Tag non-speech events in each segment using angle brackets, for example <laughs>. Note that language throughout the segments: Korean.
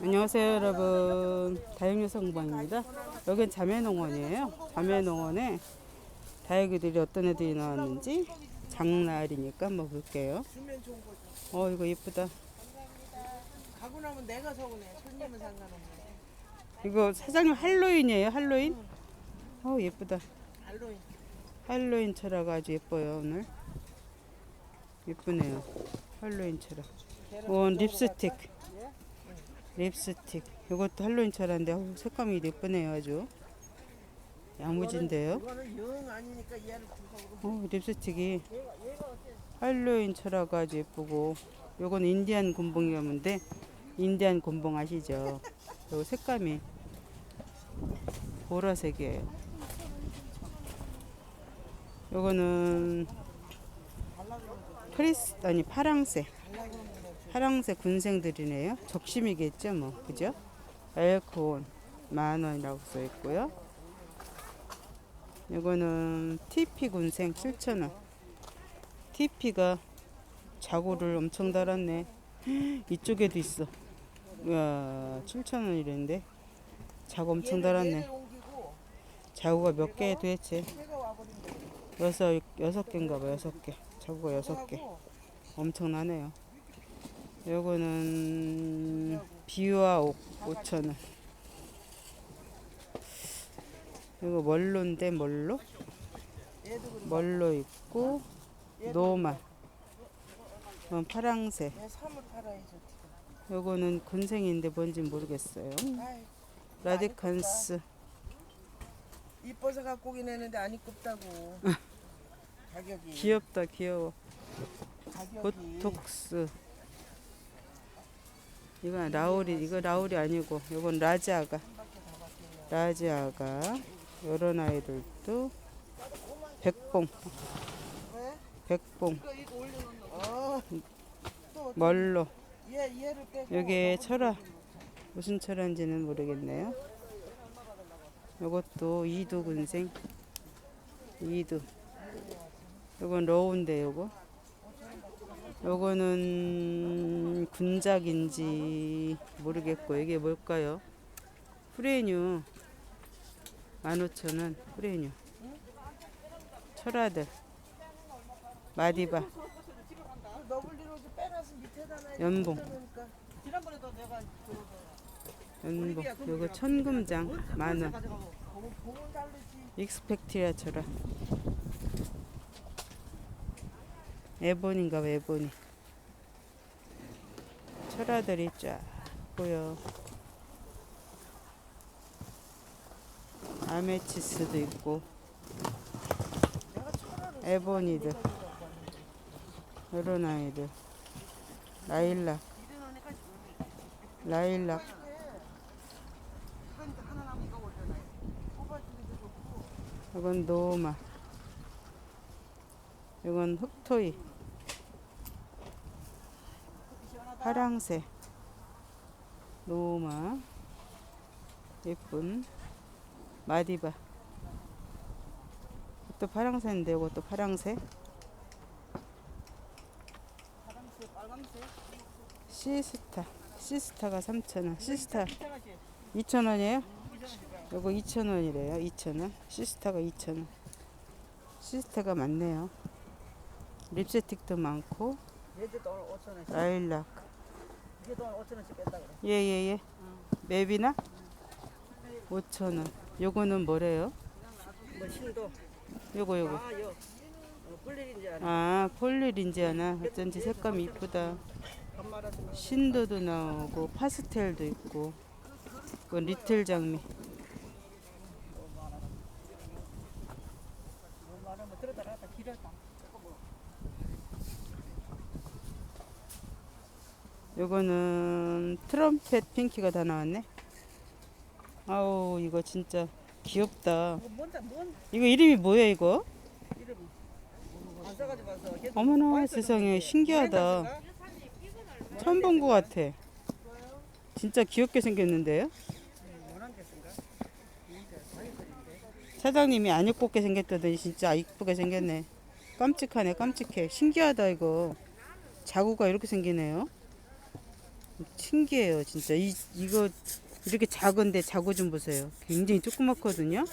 안녕하세요 여러분 다육여성방입니다 여긴 자매농원이에요 자매농원에 다육이들이 어떤 애들이 나왔는지 장날이니까 한번 볼게요. 어 이거 예쁘다 가고 나면 내가 서운해. 손님은 상관없네. 이거 사장님 할로윈이에요 할로윈 어 예쁘다 알로인. 할로윈 철화가 아주 예뻐요 오늘 예쁘네요 할로윈 철화 원 립스틱 립스틱 이것도 할로윈 어우, 색감이 예쁘네요 아주 야무진데요. 어, 립스틱이 할로윈 철화가 아주 예쁘고 요건 인디안 곤봉이 가문데 인디안 곤봉 아시죠? 요 색감이 보라색이에요. 요거는 크리스 아니 파랑색 파랑색 군생들이네요. 적심이겠죠, 뭐 그죠? 엘코온 만 원이라고 써 있고요. 이거는 TP 군생 7,000원. TP가 자고를 엄청 달았네. <gasps> 이쪽에도 있어. 와, 7,000원 이랬는데 자고 엄청 달았네. 자고가 몇 개 도대체? 여섯 여섯 개인가 봐. 여섯 개. 자고가 여섯 개. 엄청나네요. 요거는 비와 옥 5,000원. 이거 멀로인데 멀로? 멀로 있고 노마 어, 팔아야죠. 요거는 군생인데 뭔지 모르겠어요 라디칸스 이뻐서 갖고 오긴 했는데 안 이쁘다고. <laughs> 가격이. 귀엽다 귀여워 가격이. 보톡스 이건 라울이 이거 라울이 아니고 요건 라지아가 라지아가 요런 아이들도 백봉 왜? 백봉 멀로. 여기에 철화 무슨 철화인지는 모르겠네요. 요것도 이두 군생 이두 요건 로우인데 요거 요거는 군작인지 모르겠고 이게 뭘까요? 프레뉴 15,000원 프레뉴 철화들 마디바. 연봉 연복 요거 천금장 만원. 익스펙티리아 철화 에보니인가 봐 에보니 철화들이 쫙 보여. 아메치스도 있고. 에보니들. 이런 아이들. 라일락. 라일락. 이건 노마 이건 흑토이. 파랑색 노마. 예쁜. 마디바. 이것도 파랑색인데 이것도 빨간색. 시스타. 시스타가 3,000원. 시스타 2,000원이에요? 요거 2,000원이래요. 2,000원. 시스타가 2,000원. 시스타가 많네요 립스틱도 많고 얘도 오늘 5천 원씩. 라일락 얘도 오늘 5천 원씩 뺐다 그래. 예예예 맵이나 5,000원 요거는 뭐래요? 뭐 신도. 요거 요거 아, 요. 어, 뿔일인지 알아. 아 폴리린지 하나 어쩐지 색감이 이쁘다 밥 말아서 막. 신도도 나오고 파스텔도 있고 이건 리틀 장미 뭐 말하면 들었다 놨다 길었다. 요거는 트럼펫 핑키가 다 나왔네 아우 이거 진짜 귀엽다 이거 이름이 뭐야 이거? 어머나 세상에? 신기하다? 처음 본것 같아 진짜 귀엽게 생겼는데요? 사장님이 안 이쁘게 생겼다더니 진짜 이쁘게 생겼네 깜찍하네 깜찍해 신기하다 이거 자구가 이렇게 생기네요 신기해요, 진짜. 이 이거 이렇게 작은데 자구 좀 보세요. 굉장히 조그맣거든요.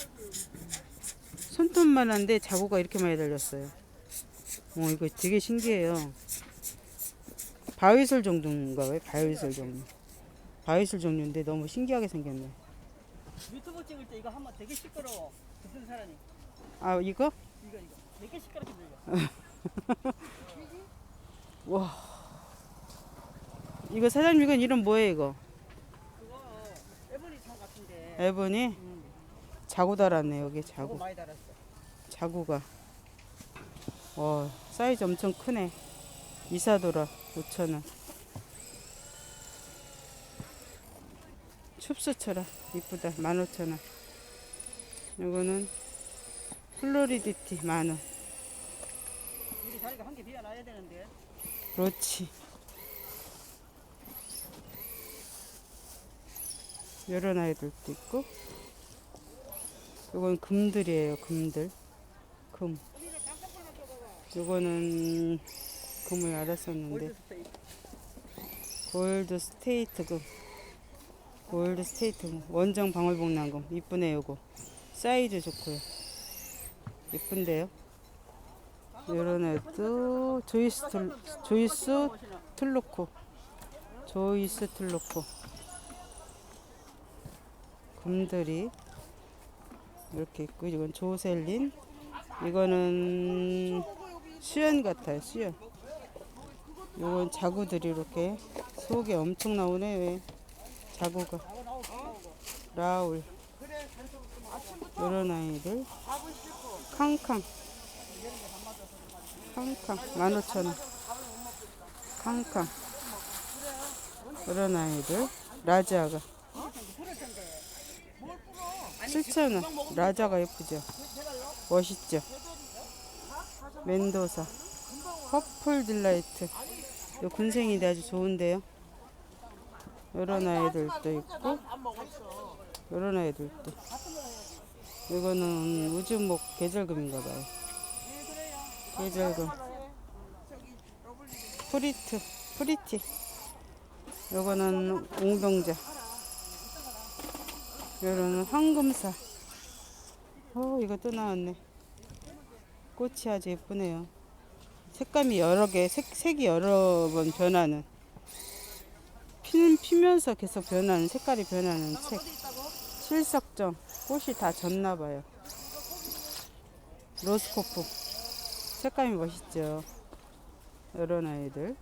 손톱만 한데 자구가 이렇게 많이 달렸어요. 어, 이거 되게 신기해요. 바위솔 정도인가 봐요. 바위솔 정도. 바위솔 종류인데 너무 신기하게 생겼네. 유튜브 찍을 때 이거 하면 되게 시끄러워. 무슨 사람이 아, 이거? 이거 이거 되게 시끄럽게 들려. <laughs> 와. 이거 사장님 이건 이름 뭐예요, 이거? 그거 에버리 참 같은데. 에보니 음, 자구 달았네, 여기 자구. 많이 달았어. 자구가. 와, 사이즈 엄청 크네. 이사도라 5,000원. 춥수쳐라. 이쁘다. 15,000원. 이거는 플로리디티 만원. 우리 자리가 한 개 비워놔야 되는데. 그렇지. 이런 아이들도 있고. 이건 금들이에요, 금들. 금. 이거는 금을 알았었는데. 골드 스테이트. 금. 골드 스테이트 금. 원정 방울복랑금. 이쁘네요, 이거. 사이즈 좋고요. 이쁜데요. 이런 애도 조이스 툴, 조이스 틀로코. 조이스 틀로코. 금들이 이렇게 있고 이건 조셀린. 이거는 수연 같아요, 수연. 이건 자구들이 이렇게 속에 엄청 나오네 왜. 자구가. 라울. 이런 아이들. 캉캉. 캉캉. 15,000원. 캉캉. 이런 아이들. 라자가 7,000원 라자가 예쁘죠? 멋있죠? 멘도사. 퍼플 딜라이트. 요 군생인데 아주 좋은데요? 이런 아이들도 있고 이런 아이들도. 이거는 우주목 계절금인가 봐요. 계절금. 프리트 프리티. 요거는 웅동자 요거는 황금사 어 이거 또 나왔네. 꽃이 아주 예쁘네요. 색감이 여러 개 색, 색이 여러 번 변하는. 피는 피면서 계속 변하는 색깔이 변하는 책 실석정. 꽃이 다 졌나 봐요. 로스코프. 색감이 멋있죠. 이런 아이들.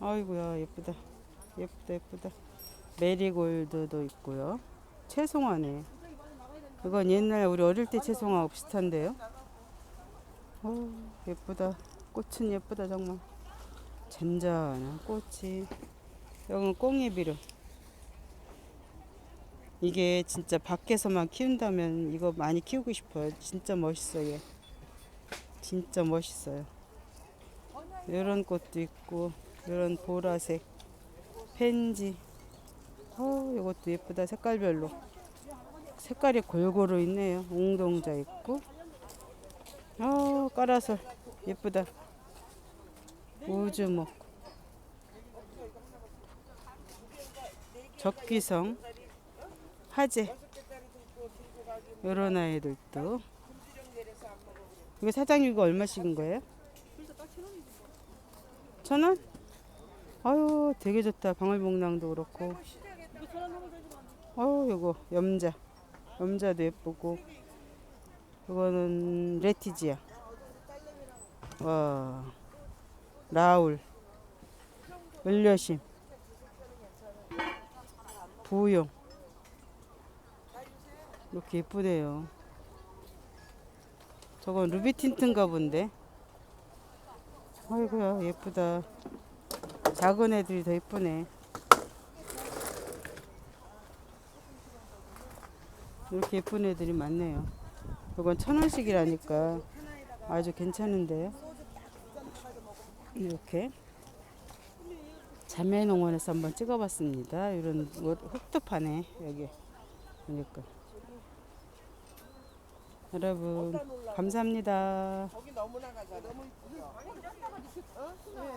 아이고야 예쁘다. 예쁘다 예쁘다 메리골드도 있고요. 채송화네. 이건 옛날 우리 어릴 때 채송화하고 비슷한데요. 어 예쁘다. 꽃은 예쁘다 정말. 잔잔한 꽃이. 여기는 꽁이비름 이게 진짜 밖에서만 키운다면 이거 많이 키우고 싶어요. 진짜 멋있어요 진짜 멋있어요. 이런 꽃도 있고 이런 보라색 펜지 어 이것도 예쁘다. 색깔별로. 색깔이 골고루 있네요. 웅동자 있고. 어 까라솔 예쁘다. 우주목. 적기성. 화재. 요런 아이들도 이거 사장님 이거 얼마씩인 거예요? 천 원? 아유 되게 좋다. 방울복랑도 그렇고 아유 요거 염자. 염자도 예쁘고. 이거는 레티지아 와. 라울. 을려심. 부용. 이렇게 예쁘네요. 저건 루비 틴트인가 본데. 아이고야 예쁘다. 작은 애들이 더 예쁘네 이렇게 예쁜 애들이 많네요. 이건 천 원씩이라니까. 아주 괜찮은데요? 이렇게. 자매농원에서 한번 찍어봤습니다. 이런 뭐 흙도 파네 여기 그러니까. 여러분 감사합니다.